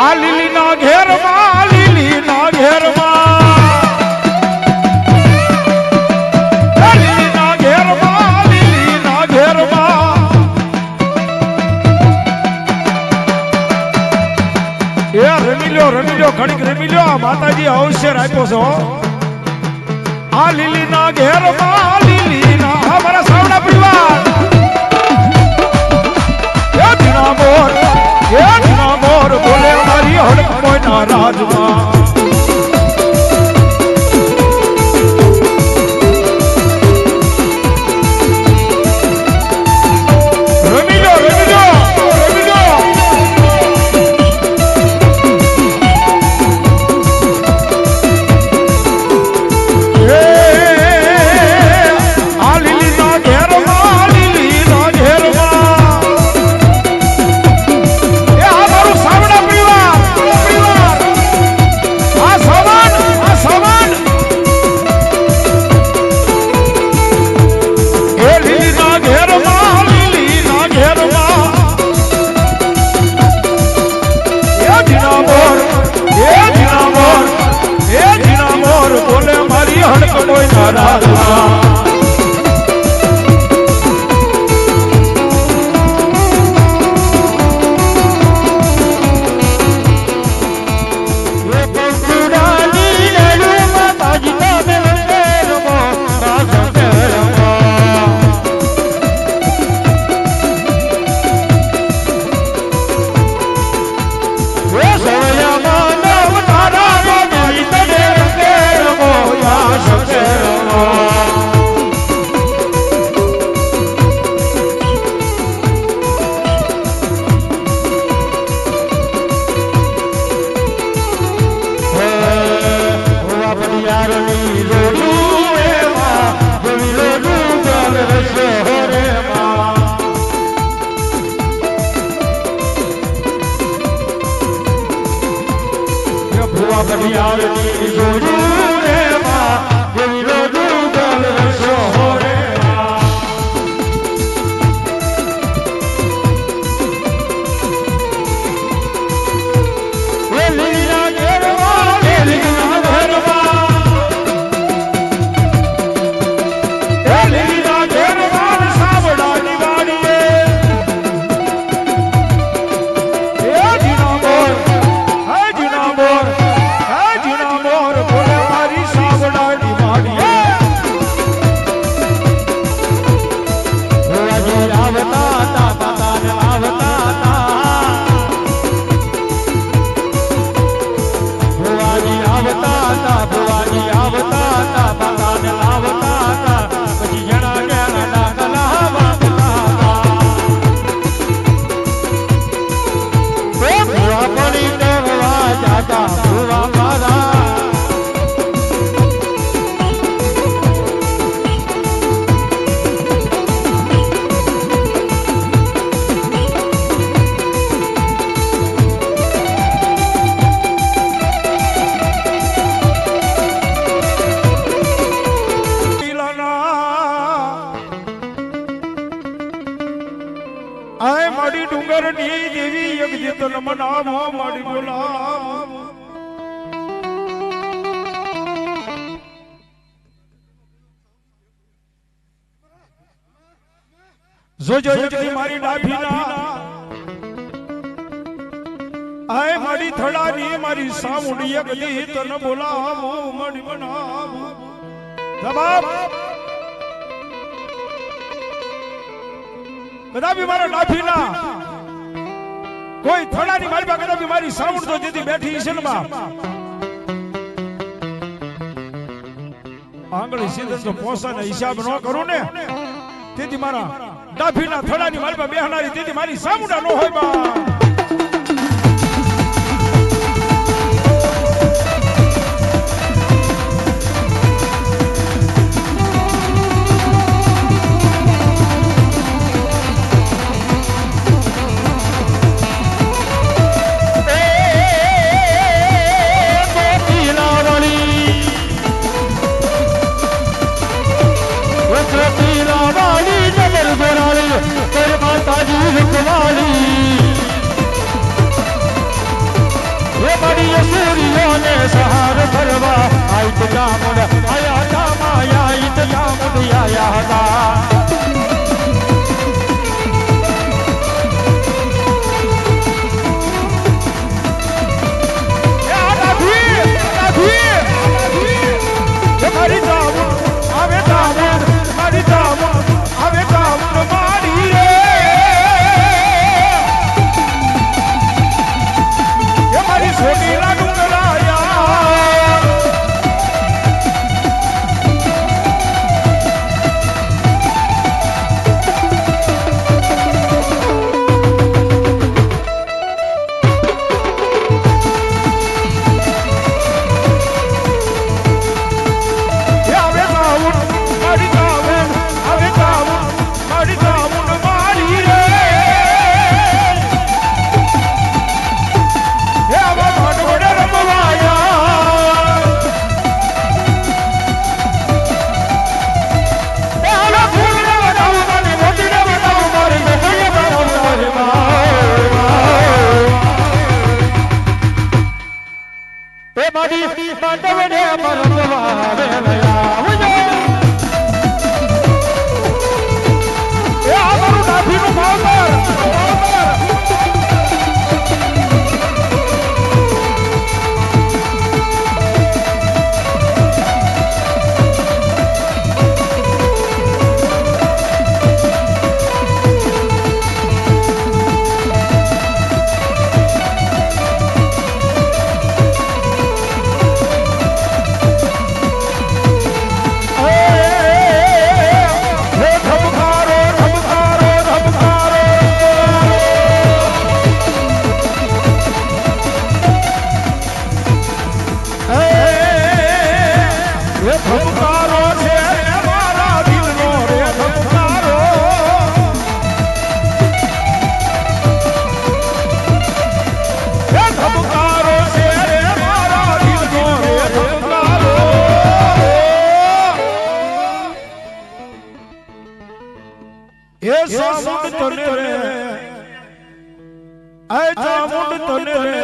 આ લીલી ના ઘેરમાં એ લીલી ના લ્યો ઘડીક રમી લ્યો માતાજી અવશ્ય રાખ્યો છો આ લીલી ના ઘેરમાં લીલી ના મારા સૌના પરિવાર হলেন ময়না রাজমা આય મનાવો મારી બોલાવો જોજો યજ્ઞ મારી ડાભી ના આય માડી થડા ની મારી સામુડી યજ્ઞ તન બોલાવો માડી બનાવો જવાબ? કદાપી મારા લાઠીના કોઈ થોડાની મારી પાસે નથી મારી સાઉન્ડ તો જેથી બેઠી છે ને બા આંગળી સીધે તો પોસાને હિસાબ ન કરું ને. તેથી મારા ડાભીના થોડાની મારી પાસે બેહનારી તેથી મારી સામુડા ન હોય બા ਸੋਤੀ ਰਾਵਾਲੀ ਨਦਰ ਗੋਰਾਲੀ ਤੇਰੇ ਮਾਤਾ ਜੀ ਰਖਵਾਲੀ ਇਹ ਬੜੀ ਅਸੂਰੀਆਂ મારી માંડવડે মনে রে